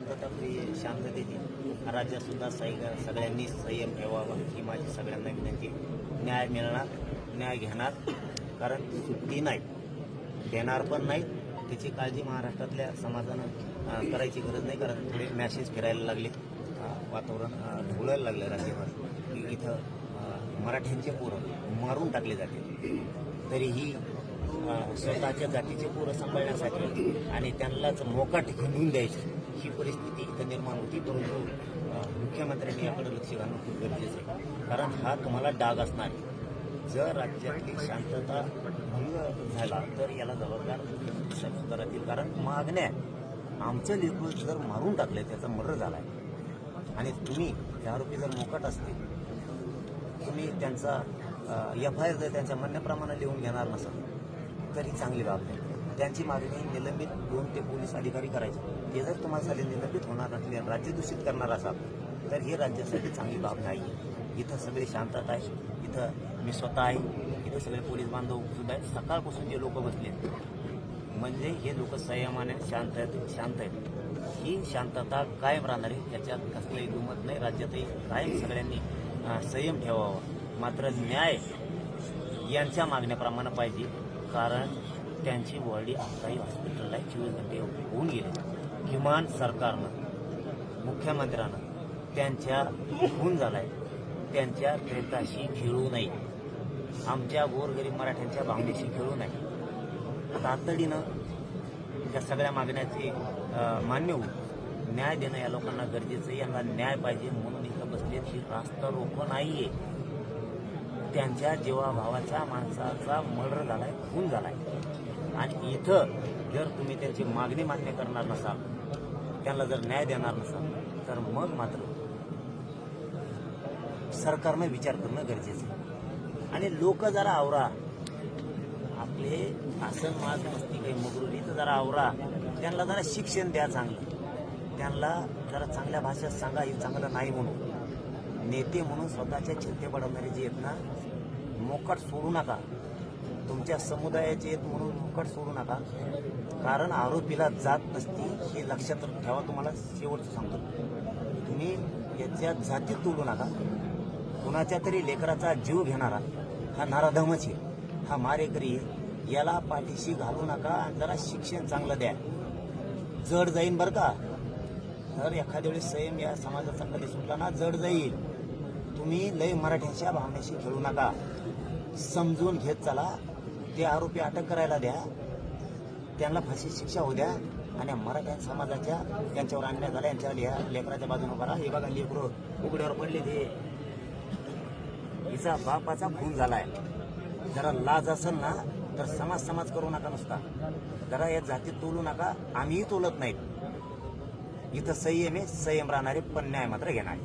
शांतताप्रिय शांततेची राज्यातसुद्धा सही सगळ्यांनी संयम ठेवावा ही माझी सगळ्यांना विनंती. न्याय मिळणार न्याय घेणार. कारण सुट्टी नाही. देणार पण नाही. त्याची काळजी महाराष्ट्रातल्या समाजानं करायची गरज नाही. कारण थोडे मॅसेज फिरायला लागले. वातावरण ढवळायला लागलं राज्यभर. की इथं मराठ्यांचे पोरं मारून टाकले जाते. तरीही स्वतःच्या जातीचे पोरं सांभाळण्यासाठी आणि त्यांनाच मोकाट घेऊन द्यायची. ही परिस्थिती इथं निर्माण होती परंतु मुख्यमंत्र्यांनी याकडे लक्ष घालणं खूप गरजेचं आहे कारण हा तुम्हाला डाग असणार आहे. जर राज्यातली शांतता भंग झाला तर याला जबाबदार साहेब राहतील. कारण मागण्या आमचं लेखू जर मारून टाकलं त्याचा मर्डर आहे आणि तुम्ही ते आरोपी जर मोकाट असतील तुम्ही त्यांचा एफ आय आर जर त्यांच्या म्हणण्याप्रमाणे लिहून घेणार नसाल तरी चांगली बाब नाही. त्यांची मागणी निलंबित दोन ते पोलीस अधिकारी करायचे. ते जर तुम्हाला झाले निलंबित होणार असले राज्य दूषित करणार असाल तर हे राज्यासाठी चांगली बाब नाही. इथं सगळी शांतता आहे इथं मी स्वतः आहे इथं सगळे पोलीस बांधव सुद्धा आहेत. सकाळपासून जे लोक बसले म्हणजे हे लोक संयमाने शांत आहेत शांत आहेत. ही शांतता कायम राहणार आहे याच्यात कसलंही दुमत नाही. राज्यातही कायम सगळ्यांनी संयम ठेवावा. मात्र न्याय यांच्या मागण्याप्रमाणे पाहिजे कारण त्यांची बॉडी आताही हॉस्पिटलला चोवीस घंटे होऊन गेले. किमान सरकारनं मुख्यमंत्र्यानं त्यांच्या खून झालाय. त्यांच्या प्रेताशी खेळू नये. आमच्या गोरगरीब मराठ्यांच्या भावनेशी खेळू नये. तातडीनं त्या सगळ्या मागण्याचे मान्य होऊन न्याय देणं या लोकांना गरजेचं आहे. यांना न्याय पाहिजे म्हणून इथं बसलेत. ही रास्त रोखं नाहीये. त्यांच्या जीवाभावाच्या माणसाचा मर्डर झालाय खून झालाय. आणि इथं जर तुम्ही त्यांची मागणी मान्य करणार नसाल त्यांना जर न्याय देणार नसाल तर मग मात्र सरकारनं विचार करणं गरजेचं आहे. आणि लोक जरा आवरा. आपले आसन माज मस्ती काही मगरुरी जरा आवरा. त्यांना जरा शिक्षण द्या चांगलं. त्यांना जरा चांगल्या भाषेत सांगा हे चांगलं नाही म्हणून. नेते म्हणून स्वतःच्या चिंते बडवणारे जे आहेत ना मोकट सोडू नका. तुमच्या समुदायाचे आहेत म्हणून मोकट सोडू नका. कारण आरोपीला जात नसती हे लक्षात ठेवा तुम्हाला शेवटचं सांगतो. तुम्ही याच्या जातीत तोडू नका. कुणाच्या तरी लेकराचा जीव घेणारा हा नाराधमच आहे. हा मारेकरी आहे. याला पाठीशी घालू नका आणि जरा शिक्षण चांगलं द्या. जड जाईन बरं का? तर एखाद्या वेळेस संयम या समाजाचा कधी सुटला ना जड जाईल. तुम्ही लय मराठ्यांच्या भावनेशी खेळू नका. समजून घेत चला. ते आरोपी अटक करायला द्या. त्यांना फाशी शिक्षा होऊ द्या. आणि मराठ्या समाजाच्या त्यांच्यावर अन्याय झाला यांच्यावर लिहा लेकराच्या बाजूने करा हे बघा लेकरं उघड्यावर पडले ते हिचा बापाचा खून झालाय. जरा लाज असेल ना तर समाज समाज करू नका नुसता. जरा या जातीत तोलू नका. आम्हीही तोलत नाहीत. इथं संयम आहे. संयम राहणारे पण न्याय मात्र घेणार.